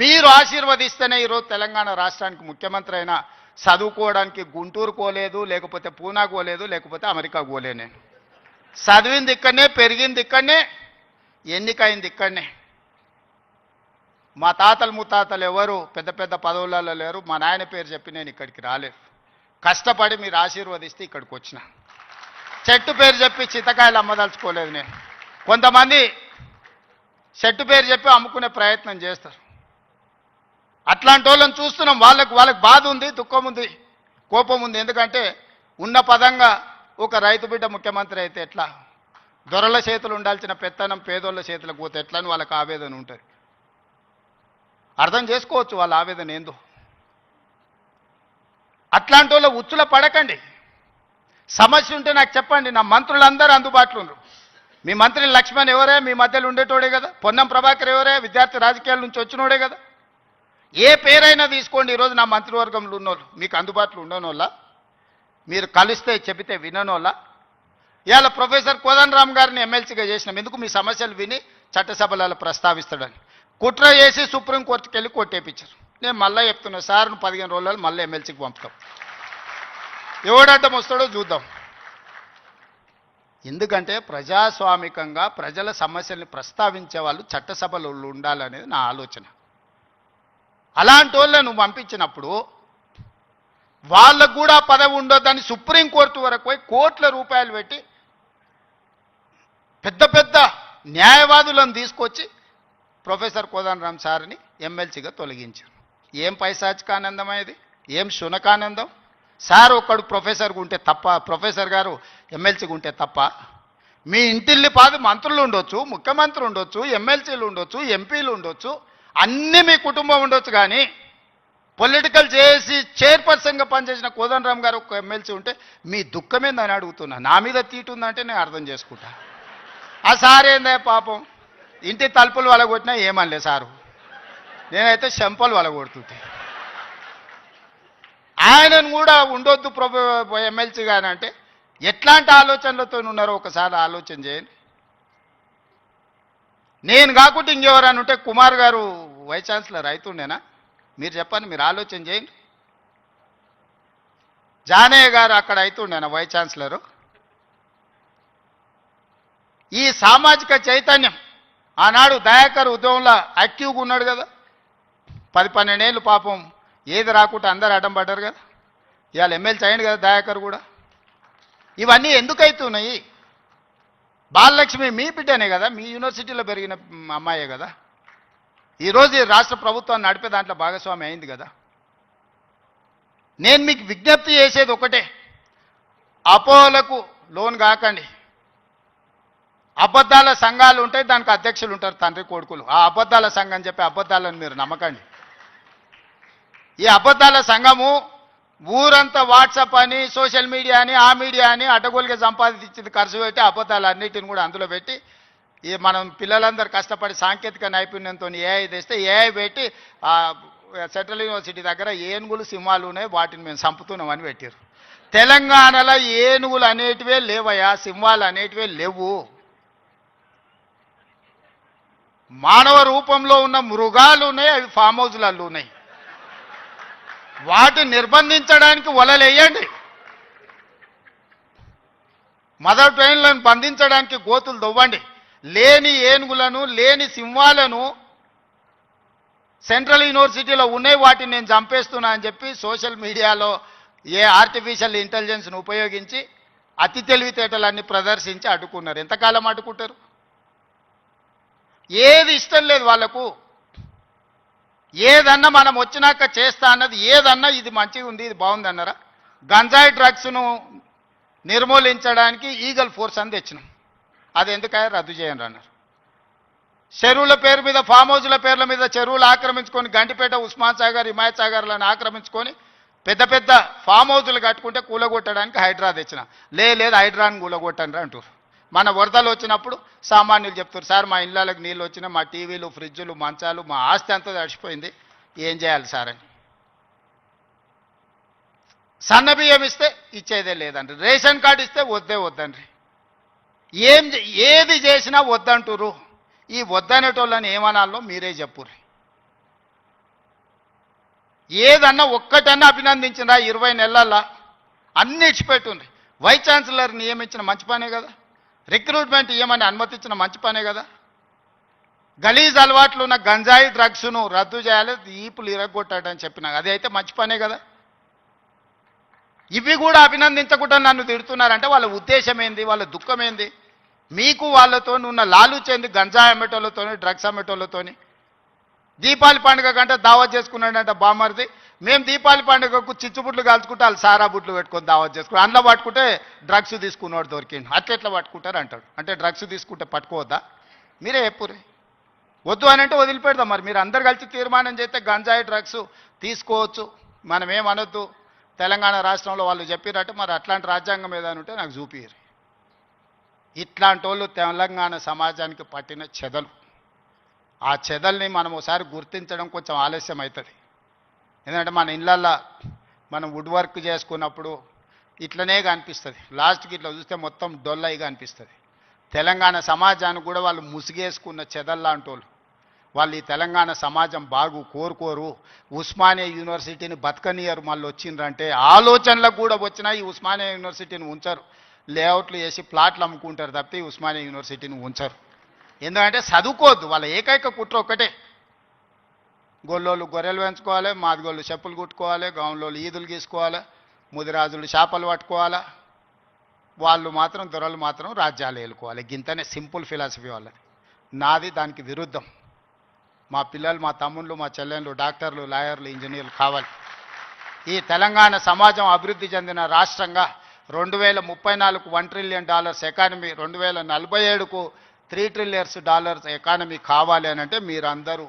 మీరు ఆశీర్వదిస్తేనే ఈరోజు తెలంగాణ రాష్ట్రానికి ముఖ్యమంత్రి అయినా చదువుకోవడానికి గుంటూరు పోలేదు లేకపోతే పూనా పోలేదు లేకపోతే అమెరికా పోలే నేను చదివింది ఇక్కడనే పెరిగింది ఇక్కడనే ఎన్నికైంది ఇక్కడనే. మా తాతలు ముత్తాతలు ఎవరు పెద్ద పెద్ద పదవులలో లేరు మా నాయన పేరు చెప్పి నేను ఇక్కడికి రాలేదు. కష్టపడి మీరు ఆశీర్వదిస్తే ఇక్కడికి వచ్చిన. చెట్టు పేరు చెప్పి చితకాయలు అమ్మదలుచుకోలేదు నేను. కొంతమంది చెట్టు పేరు చెప్పి అమ్ముకునే ప్రయత్నం చేస్తారు. అట్లాంటి వాళ్ళని చూస్తున్నాం. వాళ్ళకు వాళ్ళకి బాధ ఉంది దుఃఖం ఉంది కోపం ఉంది. ఎందుకంటే ఉన్న పదంగా ఒక రైతు బిడ్డ ముఖ్యమంత్రి అయితే ఎట్లా? దొరల చేతులు ఉండాల్సిన పెత్తనం పేదోళ్ళ చేతులకు పోతే ఎట్లా అని వాళ్ళకి ఆవేదన ఉంటుంది. అర్థం చేసుకోవచ్చు వాళ్ళ ఆవేదన ఏందో. అట్లాంటి వాళ్ళ ఉచ్చుల పడకండి. సమస్య ఉంటే నాకు చెప్పండి. నా మంత్రులందరూ అందుబాటులో ఉన్నారు మీ మంత్రి లక్ష్మణ్ ఎవరే? మీ మధ్యలో ఉండేటోడే కదా. పొన్నం ప్రభాకర్ ఎవరే? విద్యార్థి రాజకీయాల నుంచి వచ్చినోడే కదా. ఏ పేరైనా తీసుకోండి. ఈరోజు నా మంత్రివర్గంలో ఉన్నోళ్ళు మీకు అందుబాటులో ఉండనోళ్ళ మీరు కలిస్తే చెబితే విననోళ్ళ. ఇవాళ ప్రొఫెసర్ కోదండరామ్ గారిని ఎమ్మెల్సీగా చేసినాం. ఎందుకు? మీ సమస్యలు విని చట్టసభలలో ప్రస్తావిస్తాడని. కుట్ర చేసి సుప్రీంకోర్టుకి వెళ్ళి కొట్టేపించారు నేను మళ్ళీ చెప్తున్నా సార్ను పదిహేను రోజులలో మళ్ళీ ఎమ్మెల్సీకి పంపుతాం. ఎవడడ్డం వస్తాడో చూద్దాం. ఎందుకంటే ప్రజాస్వామికంగా ప్రజల సమస్యల్ని ప్రస్తావించే వాళ్ళు చట్టసభలు ఉండాలనేది నా ఆలోచన. అలాంటి వాళ్ళని నువ్వు పంపించినప్పుడు వాళ్ళకు కూడా పదవి ఉండొద్దని సుప్రీంకోర్టు వరకు పోయి కోట్ల రూపాయలు పెట్టి పెద్ద పెద్ద న్యాయవాదులను తీసుకొచ్చి ప్రొఫెసర్ కోదండరామ్ సార్ని ఎమ్మెల్సీగా తొలగించారు. ఏం పైశాచికానందం ఇది ఏం శునకానందం? సార్ ఒక్కడు ప్రొఫెసర్గా ఉంటే తప్ప ప్రొఫెసర్ గారు ఎమ్మెల్సీగా ఉంటే తప్ప మీ ఇంటిల్లి పాదు మంత్రులు ఉండొచ్చు ముఖ్యమంత్రి ఉండొచ్చు ఎమ్మెల్సీలు ఉండొచ్చు ఎంపీలు ఉండొచ్చు అన్నీ మీ కుటుంబం ఉండొచ్చు కానీ పొలిటికల్ చేసి చైర్పర్సన్గా పనిచేసిన కోదండరామ్ గారు ఒక ఎమ్మెల్సీ ఉంటే మీ దుఃఖమేందని అడుగుతున్నా. నా మీద తీటు ఉందంటే నేను అర్థం చేసుకుంటా. ఆ సార్ ఏందే పాపం? ఇంటి తలుపులు వలగొట్టినా ఏమనలే సారు. నేనైతే చెంపలు వలగొడుతుంటే. ఆయనను కూడా ఉండొద్దు ప్రభు ఎమ్మెల్సీ కానీ అంటే ఎట్లాంటి ఆలోచనలతో ఉన్నారో ఒకసారి ఆలోచన చేయండి. నేను కాకుండా ఇంకెవరని ఉంటే కుమార్ గారు వైస్ ఛాన్సలర్ అవుతుండేనా మీరు చెప్పండి మీరు ఆలోచన చేయండి. జానయ్య గారు అక్కడ అవుతుండేనా వైస్ ఛాన్సలరు? ఈ సామాజిక చైతన్యం ఆనాడు దయాకర్ ఉద్యమంలో యాక్టివ్గా ఉన్నాడు కదా. పది పన్నెండేళ్ళు పాపం ఏది రాకుండా అందరు అడ్డం పడ్డారు కదా. ఇవాళ ఎమ్మెల్సీ చేయండి కదా దయాకర్ కూడా. ఇవన్నీ ఎందుకైతున్నాయి? బాలలక్ష్మి మీ బిడ్డనే కదా మీ యూనివర్సిటీలో పెరిగిన అమ్మాయే కదా. ఈరోజు ఈ రాష్ట్ర ప్రభుత్వాన్ని నడిపే దాంట్లో భాగస్వామి అయింది కదా. నేను మీకు విజ్ఞప్తి చేసేది ఒకటే. అపోహలకు లోన్ కాకండి. అబద్ధాల సంఘాలు ఉంటాయి దానికి అధ్యక్షులు ఉంటారు తండ్రి కొడుకులు. ఆ అబద్ధాల సంఘం చెప్పి అబద్ధాలను మీరు నమ్మకండి. ఈ అబద్ధాల సంఘము ఊరంతా వాట్సాప్ అని సోషల్ మీడియా అని ఆ మీడియా అని అడ్డగోలుగా సంపాదించింది ఖర్చు పెట్టి అబద్ధాలు అన్నిటిని కూడా అందులో పెట్టి ఈ మనం పిల్లలందరూ కష్టపడి సాంకేతిక నైపుణ్యంతో ఏఐ తెస్తే ఏఐ పెట్టి సెంట్రల్ యూనివర్సిటీ దగ్గర ఏనుగులు సింహాలు ఉన్నాయి. వాటిని మేము చంపుతున్నామని పెట్టారు తెలంగాణలో ఏనుగులు అనేటివే లేవయ్యా సింహాలు అనేటివే లేవు. మానవ రూపంలో ఉన్న మృగాలు ఉన్నాయి అవి ఫామ్ హౌస్లలో ఉన్నాయి. వాటిని నిర్బంధించడానికి వలలేయండి. మదర్ ట్రైన్లను బంధించడానికి గోతులు దొవ్వండి లేని ఏనుగులను లేని సింహాలను సెంట్రల్ యూనివర్సిటీలో ఉన్నాయి వాటిని నేను చంపేస్తున్నా అని చెప్పి సోషల్ మీడియాలో ఏ ఆర్టిఫిషియల్ ఇంటెలిజెన్స్ను ఉపయోగించి అతి తెలివితేటలన్నీ ప్రదర్శించి అడ్డుకున్నారు. ఎంతకాలం అడ్డుకుంటారు? ఏది ఇష్టం లేదు వాళ్ళకు. ఏదన్నా మనం వచ్చినాక చేస్తా అన్నది ఏదన్నా ఇది మంచిగా ఉంది ఇది బాగుంది అన్నారా? గంజాయి డ్రగ్స్ను నిర్మూలించడానికి ఈగల్ ఫోర్స్ అని తెచ్చినాం. అది ఎందుకయ్యా రద్దు చేయండి అన్నారు. చెరువుల పేరు మీద ఫామ్ హౌస్ల పేర్ల మీద చెరువులు ఆక్రమించుకొని గంటిపేట ఉస్మాన్ సాగర్ హిమాయత్ సాగర్లను ఆక్రమించుకొని పెద్ద పెద్ద ఫామ్ హౌస్లు కట్టుకుంటే కూలగొట్టడానికి హైడ్రా తెచ్చిన. లే లేదు హైడ్రాని కూలగొట్టండి అంటారు మన వరదలు వచ్చినప్పుడు సామాన్యులు చెప్తారు సార్ మా ఇళ్ళకి నీళ్ళు వచ్చినా మా టీవీలు ఫ్రిడ్జులు మంచాలు మా ఆస్తి అంతా తడిచిపోయింది ఏం చేయాలి సార్ అని. సన్న బియ్యం ఇస్తే ఇచ్చేదే లేదండి. రేషన్ కార్డు ఇస్తే వద్దే వద్దండి. ఏం చే- ఏది చేసినా వద్దంటురు ఈ వద్దనేటోళ్ళని ఏమనాలో మీరే చెప్పుర్రి. ఏదన్నా ఒక్కటన్నా అభినందించినా ఇరవై నెలల్లో అన్ని ఇచ్చిపెట్టుండ్రి. వైస్ ఛాన్సలర్ నియమించిన మంచి పనే కదా. రిక్రూట్మెంట్ ఇవ్వమని అనుమతించిన మంచి పనే కదా. గలీజ్ అలవాట్లు ఉన్న గంజాయి డ్రగ్స్ను రద్దు చేయాలి ఈపులు ఇరగొట్టాడని చెప్పిన. అది అయితే మంచి పనే కదా. ఇవి కూడా అభినందించకుండా నన్ను తిడుతున్నారంటే వాళ్ళ ఉద్దేశం ఏంది? వాళ్ళ దుఃఖం ఏంది? మీకు వాళ్ళతో ఉన్న లాలుచేంది గంజాయి అమ్మేటోళ్ళతోని డ్రగ్స్ అమ్మేటోళ్ళతోని. దీపావళి పండుగ కంటే దావత్ చేసుకున్నాడంట బామర్ది మేము దీపావళి పండుగకు చిచ్చుబుట్లు కాల్చుకుంటే వాళ్ళు సారా బుట్లు పెట్టుకొని దావత్ చేసుకుని అందులో పట్టుకుంటే డ్రగ్స్ తీసుకున్నవాడు దొరికిండు. అట్లెట్లా పట్టుకుంటారు అంటాడు. అంటే డ్రగ్స్ తీసుకుంటే పట్టుకోవద్దా? మీరే చెప్పురే వద్దు అని అంటే వదిలిపెడదాం మరి. మీరు అందరు కలిసి తీర్మానం చేస్తే గంజాయి డ్రగ్స్ తీసుకోవచ్చు. మనం ఏమనొద్దు తెలంగాణ రాష్ట్రంలో వాళ్ళు చెప్పినట్టు మరి అట్లాంటి రాజ్యాంగం ఏదైనా ఉంటే నాకు చూపియరు ఇట్లాంటి వాళ్ళు తెలంగాణ సమాజానికి పట్టిన చెదలు. ఆ చెదల్ని మనం ఒకసారి గుర్తించడం కొంచెం ఆలస్యం అవుతుంది ఎందుకంటే మన ఇళ్ళల్లో మనం వుడ్ వర్క్ చేసుకున్నప్పుడు ఇట్లనే కనిపిస్తుంది. లాస్ట్కి ఇట్లా చూస్తే మొత్తం డొల్లయిగా అనిపిస్తుంది. తెలంగాణ సమాజానికి కూడా వాళ్ళు ముసుగేసుకున్న చెదల్లాంటి వాళ్ళు వాళ్ళు ఈ తెలంగాణ సమాజం బాగు కోరుకోరు. ఉస్మానియా యూనివర్సిటీని బతకనియరు మళ్ళీ వచ్చిండ్రంటే ఆలోచనలకు కూడా వచ్చినా ఈ ఉస్మానియా యూనివర్సిటీని ఉంచరు. లేఅవుట్లు వేసి ప్లాట్లు అమ్ముకుంటారు తప్పితే ఉస్మానియా యూనివర్సిటీని ఉంచరు. ఎందుకంటే చదువుకోవద్దు వాళ్ళ ఏకైక కుట్ర ఒక్కటే. గొల్లోళ్ళు గొర్రెలు పెంచుకోవాలి మాదిగోళ్ళు చెప్పులు కుట్టుకోవాలి గౌన్లోళ్ళు ఈదులు గీసుకోవాలి ముదిరాజులు చేపలు పట్టుకోవాలి. వాళ్ళు మాత్రం దొరలు మాత్రం రాజ్యాలు ఏలుకోవాలి. గింతనే సింపుల్ ఫిలాసఫీ వాళ్ళది. నాది దానికి విరుద్ధం. మా పిల్లలు మా తమ్ముళ్ళు మా చెల్లెళ్ళు డాక్టర్లు లాయర్లు ఇంజనీర్లు కావాలి. ఈ తెలంగాణ సమాజం అభివృద్ధి చెందిన రాష్ట్రంగా రెండు వేల ముప్పై నాలుగు వన్ ట్రిలియన్ డాలర్స్ ఎకానమీ రెండు వేల నలభై ఏడుకు త్రీ ట్రిలియర్స్ డాలర్స్ ఎకానమీ కావాలి అని అంటే మీరందరూ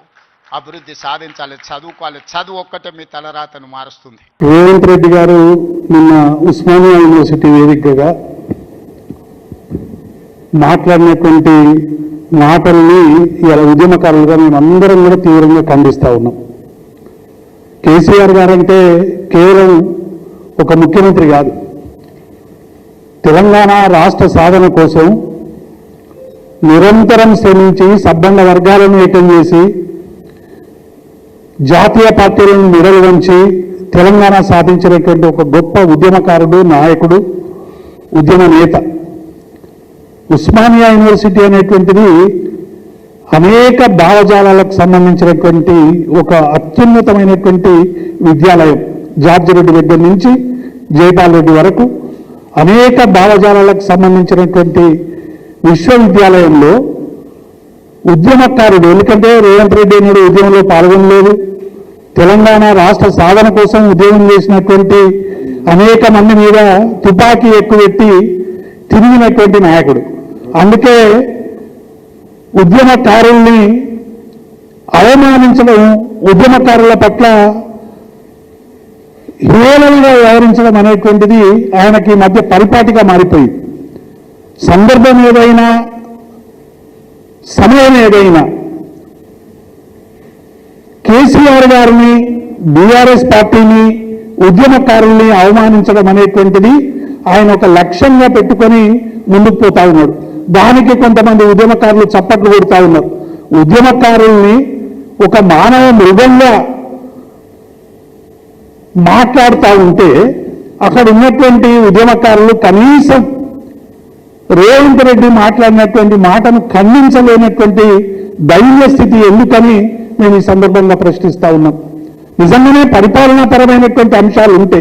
అభివృద్ధి సాధించాలి చదువుకోవాలి. చదువు ఒక్కటే మీ తలరాతను మారుస్తుంది. రేవంత్ రెడ్డి గారు నిన్న ఉస్మానియా యూనివర్సిటీ వేదికగా మాట్లాడినటువంటి మాటల్ని ఇలా ఉద్యమకారులుగా మేమందరం కూడా తీవ్రంగా ఖండిస్తూ ఉన్నాం. కేసీఆర్ గారంటే కేవలం ఒక ముఖ్యమంత్రి కాదు. తెలంగాణ రాష్ట్ర సాధన కోసం నిరంతరం శ్రమించి సబ్బండ వర్గాలను ఏకం చేసి జాతీయ పార్టీలను మెడలు వంచి తెలంగాణ సాధించినటువంటి ఒక గొప్ప ఉద్యమకారుడు నాయకుడు ఉద్యమ నేత. ఉస్మానియా యూనివర్సిటీ అనేటువంటిది అనేక భావజాలాలకు సంబంధించినటువంటి ఒక అత్యున్నతమైనటువంటి విద్యాలయం. జార్జి రెడ్డి దగ్గర నుంచి జైపాల్ రెడ్డి వరకు అనేక భావజాలాలకు సంబంధించినటువంటి విశ్వవిద్యాలయంలో ఉద్యమకారుడు ఎందుకంటే రేవంత్ రెడ్డి నేడు ఉద్యమంలో పాల్గొనలేదు. తెలంగాణ రాష్ట్ర సాధన కోసం ఉద్యమం చేసినటువంటి అనేక మంది మీద తుపాకీ ఎక్కువెట్టి తిరిగినటువంటి నాయకుడు. అందుకే ఉద్యమకారుల్ని అవమానించడం ఉద్యమకారుల పట్ల హేళనగా వ్యవహరించడం అనేటువంటిది ఆయనకి మధ్య పరిపాటిగా మారిపోయింది. సందర్భం ఏదైనా సమయం ఏదైనా కేసీఆర్ గారిని బీఆర్ఎస్ పార్టీని ఉద్యమకారుల్ని అవమానించడం అనేటువంటిది ఆయన ఒక లక్ష్యంగా పెట్టుకొని ముందుకు పోతా ఉన్నాడు. దానికి కొంతమంది ఉద్యమకారులు చప్పట్లు కొడుతూ ఉన్నారు. ఉద్యమకారుల్ని ఒక మానవ మృగంగా మాట్లాడుతూ ఉంటే అక్కడ ఉన్నటువంటి ఉద్యమకారులు కనీసం రేవంత్ రెడ్డి మాట్లాడినటువంటి మాటను ఖండించలేనటువంటి దైన్య స్థితి ఎందుకని మేము ఈ సందర్భంగా ప్రశ్నిస్తూ ఉన్నాం. నిజంగానే పరిపాలనాపరమైనటువంటి అంశాలు ఉంటే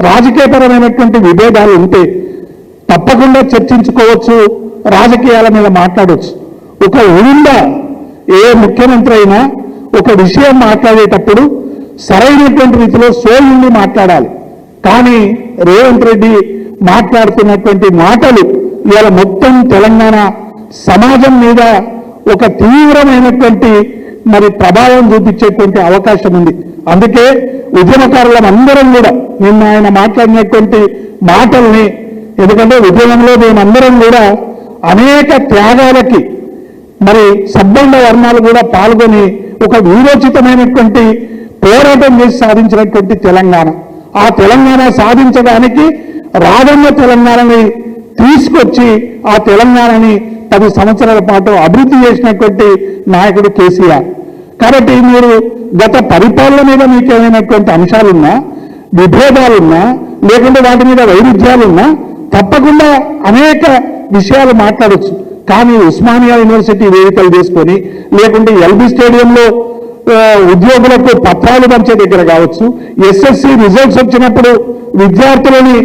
రాజకీయపరమైనటువంటి విభేదాలు ఉంటే తప్పకుండా చర్చించుకోవచ్చు రాజకీయాల మీద మాట్లాడవచ్చు ఒక ఉండ ఏ ముఖ్యమంత్రి అయినా ఒక విషయం మాట్లాడేటప్పుడు సరైనటువంటి రీతిలో సోయుండి మాట్లాడాలి. కానీ రేవంత్ రెడ్డి మాట్లాడుతున్నటువంటి మాటలు ఇవాళ మొత్తం తెలంగాణ సమాజం మీద ఒక తీవ్రమైనటువంటి మరి ప్రభావం చూపించేటువంటి అవకాశం ఉంది. అందుకే ఉద్యమకారులం అందరం కూడా నిన్న ఆయన మాట్లాడినటువంటి మాటల్ని ఎందుకంటే ఉద్యమంలో మేమందరం కూడా అనేక త్యాగాలకి మరి సబ్బండ వర్ణాలు కూడా పాల్గొని ఒక వీరోచితమైనటువంటి పోరాటం చేసి సాధించినటువంటి తెలంగాణ. ఆ తెలంగాణ సాధించడానికి రాజన్న తెలంగాణని తీసుకొచ్చి ఆ తెలంగాణని పది సంవత్సరాల పాటు అభివృద్ధి చేసినటువంటి నాయకుడు కేసీఆర్. కాబట్టి మీరు గత పరిపాలన మీద మీకు ఏమైనటువంటి అంశాలున్నా విభేదాలున్నా లేకుంటే వాటి మీద వైరుధ్యాలున్నా తప్పకుండా అనేక విషయాలు మాట్లాడచ్చు. కానీ ఉస్మానియా యూనివర్సిటీ వేదికలు తీసుకొని లేకుంటే ఎల్బీ స్టేడియంలో ఉద్యోగులకు పత్రాలు పంచే దగ్గర కావచ్చు. ఎస్ఎస్సి రిజల్ట్స్ వచ్చినప్పుడు విద్యార్థులని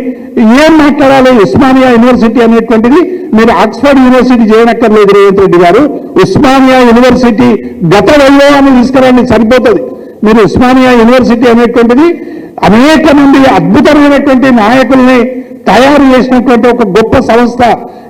ఏం మాట్లాడాలి? ఉస్మానియా యూనివర్సిటీ అనేటువంటిది మీరు ఆక్స్ఫర్డ్ యూనివర్సిటీ చేయనక్కర్లేదు రేవంత్ రెడ్డి గారు. ఉస్మానియా యూనివర్సిటీ గత వైభవాన్ని తీసుకురండి సరిపోతుంది. మీరు ఉస్మానియా యూనివర్సిటీ అనేటువంటిది అనేక మంది అద్భుతమైనటువంటి నాయకుల్ని తయారు చేసినటువంటి ఒక గొప్ప సంస్థ.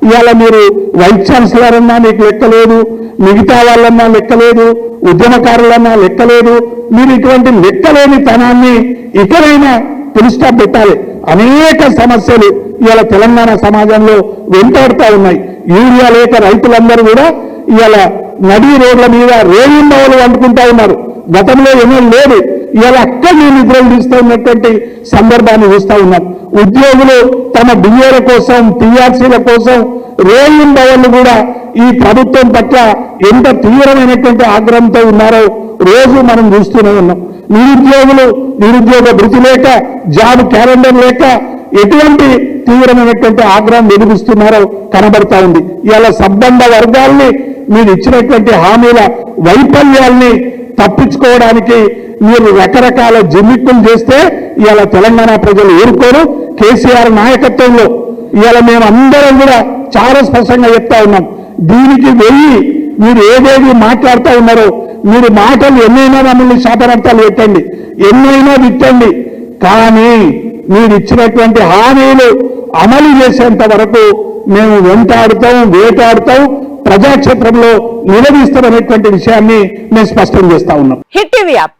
ఇవాళ మీరు వైస్ ఛాన్సలర్ అన్నా మీకు లెక్కలేదు మిగతా వాళ్ళన్నా లెక్కలేదు ఉద్యమకారులన్నా లెక్కలేదు మీరు ఇటువంటి లెక్కలేని తనాన్ని ఇకనైనా పులిస్టాప్ పెట్టాలి. అనేక సమస్యలు ఇవాళ తెలంగాణ సమాజంలో వెంటాడుతూ ఉన్నాయి. యూరియా లేక రైతులందరూ కూడా ఇవాళ నడి రోడ్ల మీద రేయింబవలు వండుకుంటా ఉన్నారు. గతంలో ఏమీ లేదు. ఇవాళ అక్కడ నేను నిద్రలు ఉన్నటువంటి సందర్భాన్ని చూస్తూ ఉన్నాం. ఉద్యోగులు తమ డిఏల కోసం టీఆర్సీల కోసం రేయింబవళ్ళు కూడా ఈ ప్రభుత్వం పట్ల ఎంత తీవ్రమైనటువంటి ఆగ్రహంతో ఉన్నారో రోజు మనం చూస్తూనే ఉన్నాం. నిరుద్యోగులు నిరుద్యోగ భృతి లేక జాబ్ క్యాలెండర్ లేక ఎటువంటి తీవ్రమైనటువంటి ఆగ్రహం వెలిగిస్తున్నారో కనబడతా ఉంది. ఇలా సంబంధ వర్గాల్ని మీరు ఇచ్చినటువంటి హామీల వైఫల్యాల్ని తప్పించుకోవడానికి మీరు రకరకాల జిమ్మిక్కులు చేస్తే ఇవాళ తెలంగాణ ప్రజలు ఊరుకోరు. కేసీఆర్ నాయకత్వంలో ఇవాళ మేము అందరం కూడా చాలా స్పష్టంగా చెప్తా ఉన్నాం. దీనికి వెళ్ళి మీరు ఏదేది మాట్లాడుతూ ఉన్నారో మీరు మాటలు ఎన్నైనా మమ్మల్ని శాపనార్థాలు పెట్టండి ఎన్నైనా తిట్టండి కానీ మీరు ఇచ్చినటువంటి హామీలు అమలు చేసేంత వరకు మేము వెంటాడుతాం వేటాడుతాం ప్రజాక్షేత్రంలో నిలదీస్తామనేటువంటి విషయాన్ని మేము స్పష్టం చేస్తా ఉన్నాం. Hit TV app.